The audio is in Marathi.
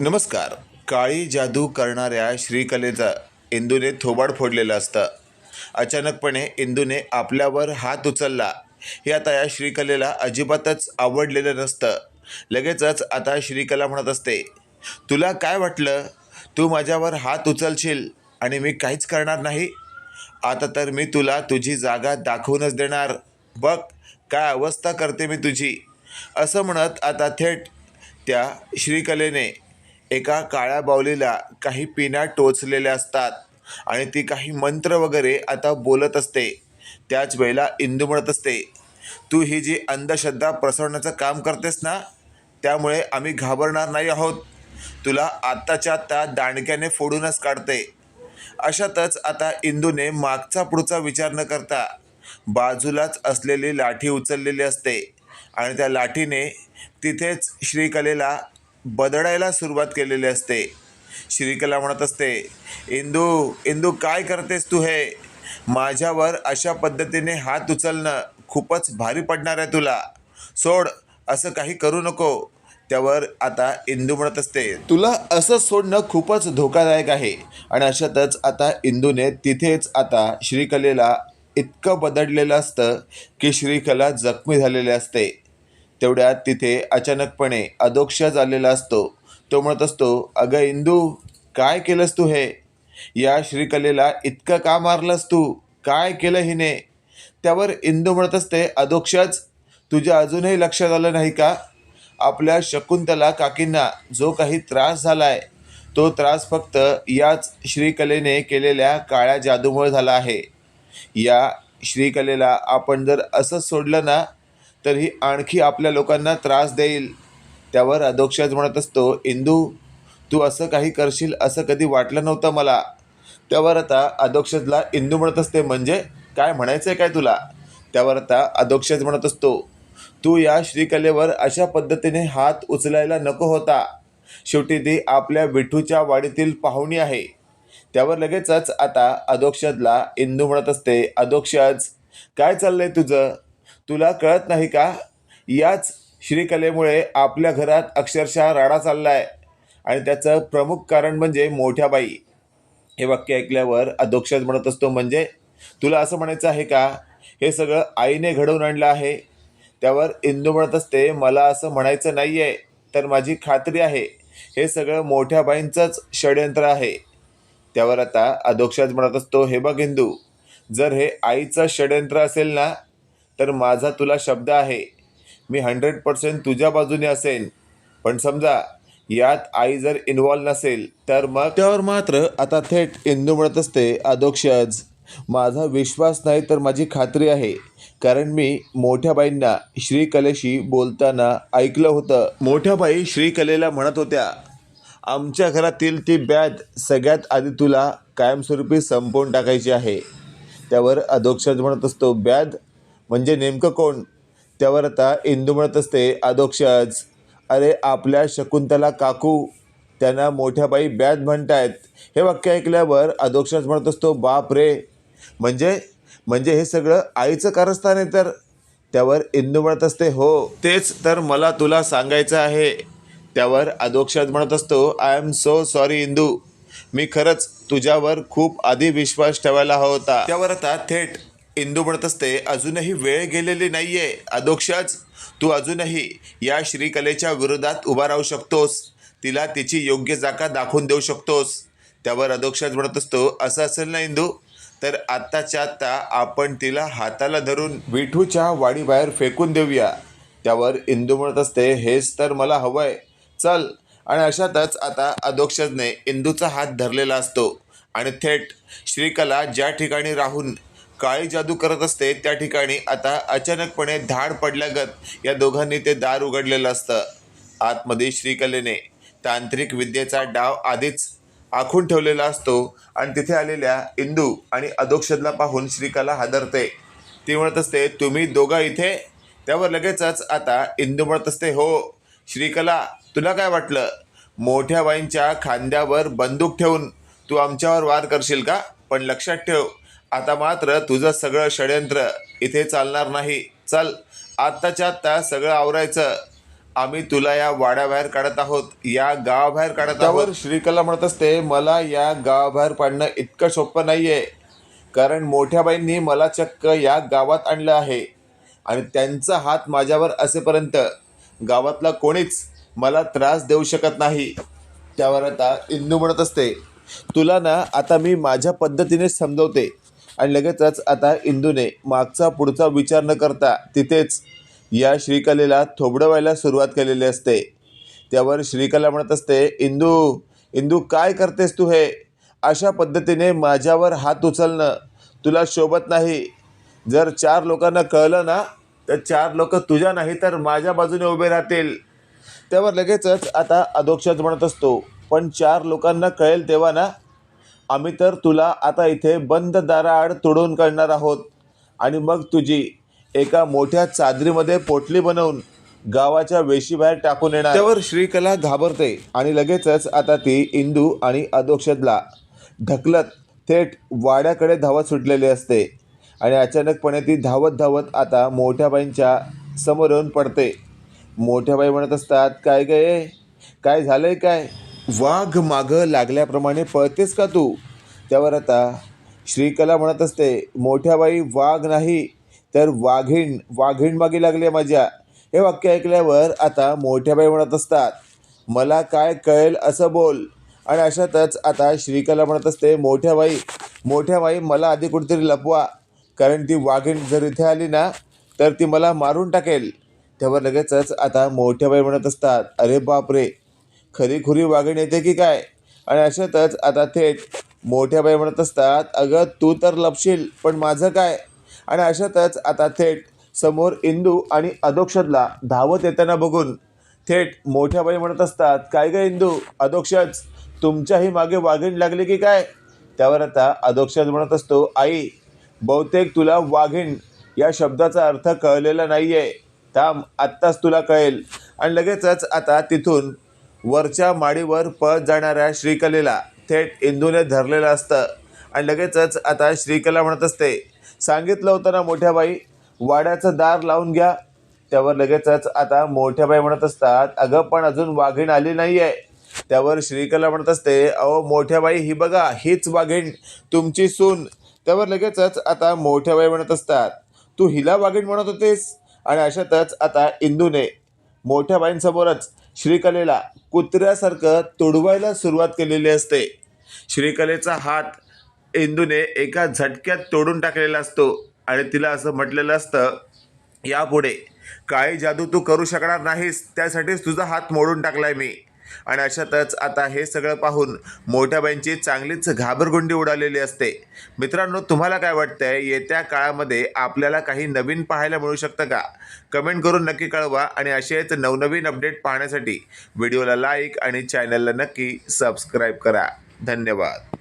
नमस्कार. काळी जादू करणाऱ्या श्रीकलेचा इंदूने थोबाड फोडलेलं असतं. अचानकपणे इंदूने आपल्यावर हात उचलला. हे आता या श्रीकलेला अजिबातच आवडलेलं नसतं. लगेचच आता श्रीकला म्हणत असते तुला काय वाटलं? तू माझ्यावर हात उचलशील आणि मी काहीच करणार नाही? आता तर मी तुला तुझी जागा दाखवूनच देणार. बघ काय अवस्था करते मी तुझी. असं म्हणत आता थेट त्या श्रीकलेने एका काळ्या बावलीला काही पिना टोचलेल्या असतात आणि ती काही मंत्र वगैरे आता बोलत असते. त्याच वेळेला इंदू म्हणत असते तू ही जी अंधश्रद्धा प्रसवण्याचं काम करतेस ना त्यामुळे आम्ही घाबरणार नाही आहोत. तुला आत्ताच्या आत्ता दांडक्याने फोडूनच काढते. अशातच आता इंदूने मागचा पुढचा विचार न करता बाजूलाच असलेली लाठी उचललेली असते आणि त्या लाठीने तिथेच श्रीकलेला बदडायला सुरुवात केलेली असते. श्रीकला म्हणत असते इंदू इंदू काय करतेस तू हे? माझ्यावर अशा पद्धतीने हात उचलणं खूपच भारी पडणार आहे तुला. सोड असं काही करू नको. त्यावर आता इंदू म्हणत असते तुला असं सोडणं खूपच धोकादायक आहे. आणि अशातच आता इंदूने तिथेच आता श्रीकलेला इतकं बदडलेलं असतं की श्रीकला जखमी झालेली असते. तेवढ्यात तिथे अचानकपणे अधोक्षज आलेला असतो. तो म्हणत असतो अगं इंदू काय केलंस तू हे? या श्रीकलेला इतकं का मारलंस तू? काय केलं हिने? त्यावर इंदू म्हणत असते अदोक्षच तुझ्या अजूनही लक्षात आलं नाही का? आपल्या शकुंतला काकींना जो काही त्रास झाला आहे तो त्रास फक्त याच श्रीकलेने केलेल्या काळ्या जादूमुळे झाला आहे. या श्रीकलेला आपण जर असंच सोडलं ना तर ही आणखी आपल्या लोकांना त्रास देईल. त्यावर अधोक्षज म्हणत असतो इंदू तू असं काही करशील असं कधी वाटलं नव्हतं मला. त्यावर आता अधोक्षजला इंदू म्हणत असते म्हणजे काय म्हणायचं आहे काय तुला? त्यावर आता अधोक्षज म्हणत असतो तू या श्रीकलेवर अशा पद्धतीने हात उचलायला नको होता. शेवटी ती आपल्या विठूच्या वाडीतील पाहुणी आहे. त्यावर लगेचच आता अधोक्षजला इंदू म्हणत असते अधोक्षज काय चाललंय तुझं? तुला कळत नाही का? याच श्रीकलेमुळे आपल्या घरात अक्षरशः राडा चालला आहे आणि त्याचं प्रमुख कारण म्हणजे मोठ्या बाई हे वाक्य ऐकल्यावर अधोक्षज म्हणत असतो म्हणजे तुला असं म्हणायचं आहे का? हे सगळं आईने घडवून आणलं आहे. त्यावर इंदू म्हणत असते मला असं म्हणायचं नाही आहे तर माझी खात्री आहे. हे सगळं मोठ्या बाईंचंच षडयंत्र आहे. त्यावर आता अधोक्षज म्हणत असतो हे बघ इंदू जर हे आईचं षडयंत्र असेल ना तर माझा तुला शब्द आहे. मी हंड्रेड पर्सेंट तुझ्या बाजूने असेन. पण समजा यात आई जर इन्व्हॉल्व नसेल तर मग? त्यावर मात्र आता थेट इंदू म्हणत असते अधोक्षज माझा विश्वास नाही तर माझी खात्री आहे. कारण मी मोठ्या बाईंना श्रीकलेशी बोलताना ऐकलं होतं. मोठ्या बाई श्रीकलेला म्हणत होत्या आमच्या घरातील ती ब्याद सगळ्यात आधी तुला कायमस्वरूपी संपवून टाकायची आहे. त्यावर अधोक्षज म्हणत असतो ब्याद म्हणजे नेमकं कोण? त्यावर आता इंदू म्हणत असते अधोक्षज अरे आपल्या शकुंतला काकू त्यांना मोठ्या बाई ब्याद म्हणतायत. हे वाक्य ऐकल्यावर अधोक्षज म्हणत असतो बाप रे. म्हणजे म्हणजे हे सगळं आईचं कारस्थान आहे तर? त्यावर इंदू म्हणत असते हो. तेच तर मला तुला सांगायचं आहे. त्यावर अधोक्षज म्हणत असतो I am so sorry Indu. मी खरंच तुझ्यावर खूप आधी विश्वास ठेवायला हवा होता. त्यावर आता थेट इंदू म्हणत असते अजूनही वेळ गेलेली नाही आहे अदोक्षच तू अजूनही या श्रीकलेच्या विरोधात उभा राहू शकतोस. तिला तिची योग्य जागा दाखवून देऊ शकतोस. त्यावर अदोक्षच म्हणत असतो असं असेल ना इंदू? तर आत्ताच्या आत्ता आपण तिला हाताला धरून विठूच्या वाडीबाहेर फेकून देऊया. त्यावर इंदू म्हणत असते हेच तर मला हवं आहे चल. आणि अशातच आता अधोक्षजने इंदूचा हात धरलेला असतो. आणि थेट श्रीकला ज्या ठिकाणी राहून काळी जादू करत असते त्या ठिकाणी आता अचानकपणे धाड पडल्यागत या दोघांनी ते दार उघडलेलं असतं. आतमध्ये श्रीकलेने तांत्रिक विद्येचा डाव आधीच आखून ठेवलेला असतो आणि तिथे आलेल्या इंदू आणि अधोक्षदला पाहून श्रीकला हादरते. ती म्हणत असते तुम्ही दोघं इथे? त्यावर लगेचच आता इंदू म्हणत असते हो श्रीकला तुला काय वाटलं? मोठ्या बाईंच्या खांद्यावर बंदूक ठेवून तू आमच्यावर वार करशील का? पण लक्षात ठेव आता मात्र तुझं सगळं षडयंत्र इथे चालणार नाही. चल आत्ताच्या आत्ता सगळं आवरायचं. आम्ही तुला या वाड्याबाहेर काढत आहोत. या गावाबाहेर काढत आहोत. श्रीकला म्हणत असते मला या गावाबाहेर पाडणं इतकं सोपं नाही आहे कारण मोठ्या बाईंनी मला चक्क या गावात आणलं आहे. आणि त्यांचा हात माझ्यावर असेपर्यंत. गावातला कोणीच मला त्रास देऊ शकत नाही. त्यावर आता इंदू म्हणत असते तुला ना आता मी माझ्या पद्धतीने समजवते. आणि लगेचच आता इंदूने मागचा पुढचा विचार न करता तिथेच या श्रीकलेला थोबडवायला सुरुवात केलेली असते. त्यावर श्रीकला म्हणत असते इंदू इंदू काय करतेस तू हे? अशा पद्धतीने माझ्यावर हात उचलणं तुला शोभत नाही. जर चार लोकांना कळलं ना तर चार लोक तुझ्या नाही तर माझ्या बाजूने उभे राहतील. त्यावर लगेचच आता अधोक्षज म्हणत असतो पण चार लोकांना कळेल तेव्हा ना आम्ही तर तुला आता इथे बंद दाराआड तोडून काढणार आहोत. आणि मग तुझी एका मोठ्या चादरीमध्ये पोटली बनवून गावाच्या वेशीबाहेर टाकून येणार. त्यावर श्रीकला घाबरते आणि लगेचच आता ती इंदू आणि अधोक्षजला ढकलत थेट वाड्याकडे धावत सुटलेली असते आणि अचानकपणे ती धावत धावत आता मोठ्या बाईंच्या समोर येऊन पडते. मोठ्या बाई म्हणत असतात काय गे काय झालंय काय? वाघ मागं लागल्याप्रमाणे पळतेस का तू? त्यावर आता श्रीकला म्हणत असते मोठ्या बाई वाघ नाही तर वाघीण वाघीण मागे लागली माझ्या. हे वाक्य ऐकल्यावर आता मोठ्या बाई म्हणत असतात मला काय कळेल असं बोल. आणि अशातच आता श्रीकला म्हणत असते मोठ्या बाई मोठ्या बाई मला आधी कुठेतरी लपवा. कारण ती वाघीण जर इथे आली ना तर ती मला मारून टाकेल. त्यावर लगेचच आता मोठ्या बाई म्हणत असतात अरे बापरे खरीखुरी वाघीण येते की काय? आणि अशातच आता थेट मोठ्या बाई म्हणत असतात अगं तू तर लपशील पण माझं काय? आणि अशातच आता थेट समोर इंदू आणि अधोक्षजला धावत येताना बघून थेट मोठ्या बाई म्हणत असतात काय ग इंदू अधोक्षज तुमच्याही मागे वाघीण लागली की काय? त्यावर आता अधोक्षज म्हणत असतो आई बहुतेक तुला वाघीण या शब्दाचा अर्थ कळलेला नाही आहे थांब आत्ताच तुला कळेल. आणि लगेचच आता तिथून वरच्या माडीवर पळत जाणाऱ्या श्रीकलेला थेट इंदूने धरलेलं असतं. आणि लगेचच आता श्रीकला म्हणत असते सांगितलं होतं ना मोठ्या बाई वाड्याचं दार लावून घ्या. त्यावर लगेचच आता मोठ्या बाई म्हणत असतात अगं पण अजून वाघीण आली नाही आहे त्यावर श्रीकला म्हणत असते अहो मोठ्या बाई ही बघा हीच वाघीण तुमची सून. त्यावर लगेचच आता मोठ्या बाई म्हणत असतात तू हिला वाघीण म्हणत होतीस? आणि अशातच आता इंदूने मोठ्या बाईंसमोरच श्रीकलेला कुत्र्यासारखं तुडवायला सुरुवात केलेली असते. श्रीकलेचा हात इंदूने एका झटक्यात तोडून टाकलेला असतो आणि तिला असं म्हटलेलं असतं यापुढे. काही जादू तू करू शकणार नाहीस त्यासाठीच तुझा हात मोडून टाकलाय मी. आणि अशातच आता हे सगळं पाहून मोठ्याबाईंची चांगलीच घाबरगुंडी उडालेली असते. मित्रांनो तुम्हाला काय वाटतंय? येत्या काळामध्ये आपल्याला काही नवीन पाहायला मिळू शकतं का? कमेंट करून नक्की कळवा आणि असेच नवनवीन अपडेट पाहण्यासाठी व्हिडिओला लाईक आणि चॅनलला नक्की सबस्क्राईब करा. धन्यवाद.